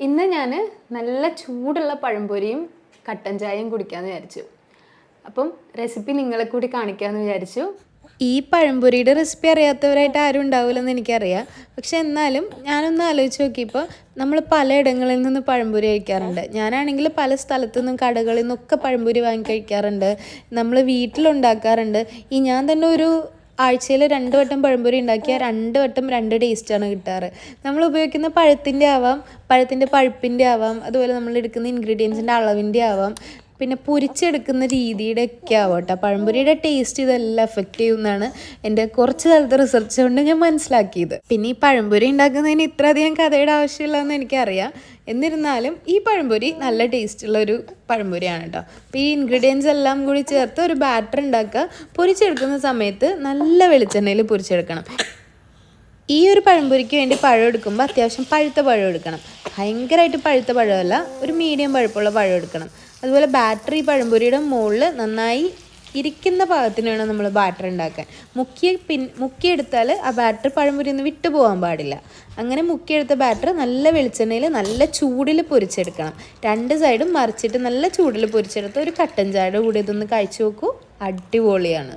ഇന്ന് ഞാൻ നല്ല ചൂടുള്ള പഴംപൊരിയും കട്ടൻ ചായയും കുടിക്കാമെന്ന് വിചാരിച്ചു. അപ്പം റെസിപ്പി നിങ്ങളെ കൂടി കാണിക്കാമെന്ന് വിചാരിച്ചു. ഈ പഴംപൊരിയുടെ റെസിപ്പി അറിയാത്തവരായിട്ട് ആരും ഉണ്ടാവില്ലെന്ന് എനിക്കറിയാം. പക്ഷെ എന്നാലും ഞാനൊന്ന് ആലോചിച്ച് നോക്കിയപ്പോൾ നമ്മൾ പലയിടങ്ങളിൽ നിന്ന് പഴംപൊരി കഴിക്കാറുണ്ട്. ഞാനാണെങ്കിൽ പല സ്ഥലത്തു നിന്നും കടകളിൽ നിന്നൊക്കെ പഴംപൊരി വാങ്ങി കഴിക്കാറുണ്ട്. നമ്മൾ വീട്ടിലുണ്ടാക്കാറുണ്ട്. ഈ ഞാൻ തന്നെ ഒരു ആഴ്ചയിൽ രണ്ട് വട്ടം പഴംപൊരി ഉണ്ടാക്കിയാൽ രണ്ട് വട്ടം രണ്ട് ടേസ്റ്റാണ് കിട്ടാറ്. നമ്മൾ ഉപയോഗിക്കുന്ന പഴത്തിന്റെ ആവാം പഴത്തിന്റെ പഴുപ്പിന്റെ ആവാം അതുപോലെ നമ്മൾ എടുക്കുന്ന ഇൻഗ്രീഡിയൻസിന്റെ അളവിന്റെ ആവാം. പിന്നെ പൊരിച്ചെടുക്കുന്ന രീതിയുടെ ഒക്കെ ആവട്ടെ. പഴംപൊരിയുടെ ടേസ്റ്റ് ഇതെല്ലാം എഫക്റ്റ് ചെയ്യുമെന്നാണ് എന്റെ കുറച്ച് കാലത്തെ റിസർച്ച് കൊണ്ട് ഞാൻ മനസ്സിലാക്കിയത്. പിന്നെ ഈ പഴംപൊരി ഉണ്ടാക്കുന്നതിന് ഇത്രയധികം കഥയുടെ ആവശ്യമില്ലെന്ന് എനിക്കറിയാം. എന്നിരുന്നാലും ഈ പഴംപൊരി നല്ല ടേസ്റ്റുള്ള ഒരു പഴംപൊരിയാണ് കേട്ടോ. അപ്പോൾ ഈ ഇൻഗ്രീഡിയൻസ് എല്ലാം കൂടി ചേർത്ത് ഒരു ബാറ്റർ ഉണ്ടാക്കുക. പൊരിച്ചെടുക്കുന്ന സമയത്ത് നല്ല വെളിച്ചെണ്ണയിൽ പൊരിച്ചെടുക്കണം. ഈ ഒരു പഴംപൊരിക്ക് വേണ്ടി പഴം എടുക്കുമ്പോൾ അത്യാവശ്യം പഴുത്ത പഴം എടുക്കണം. ഭയങ്കരമായിട്ട് പഴുത്ത പഴമല്ല ഒരു മീഡിയം പഴുപ്പുള്ള പഴം എടുക്കണം. അതുപോലെ ബാറ്ററി പഴംപൊരിയുടെ മുകളിൽ നന്നായി ഇരിക്കുന്ന പാകത്തിന് വേണം നമ്മൾ ബാറ്റർ ഉണ്ടാക്കാൻ. മുക്കിയ പിൻ മുക്കിയെടുത്താൽ ആ ബാറ്റർ പഴംപൊരി ഒന്ന് വിട്ടു പോകാൻ പാടില്ല. അങ്ങനെ മുക്കിയെടുത്ത ബാറ്റർ നല്ല വെളിച്ചെണ്ണയിൽ നല്ല ചൂടിൽ പൊരിച്ചെടുക്കണം. രണ്ട് സൈഡും മറിച്ചിട്ട് നല്ല ചൂടിൽ പൊരിച്ചെടുത്ത് ഒരു കട്ടൻ ചായയുടെ കൂടെ ഇതൊന്ന് കഴിച്ചു നോക്കൂ. അടിപൊളിയാണ്.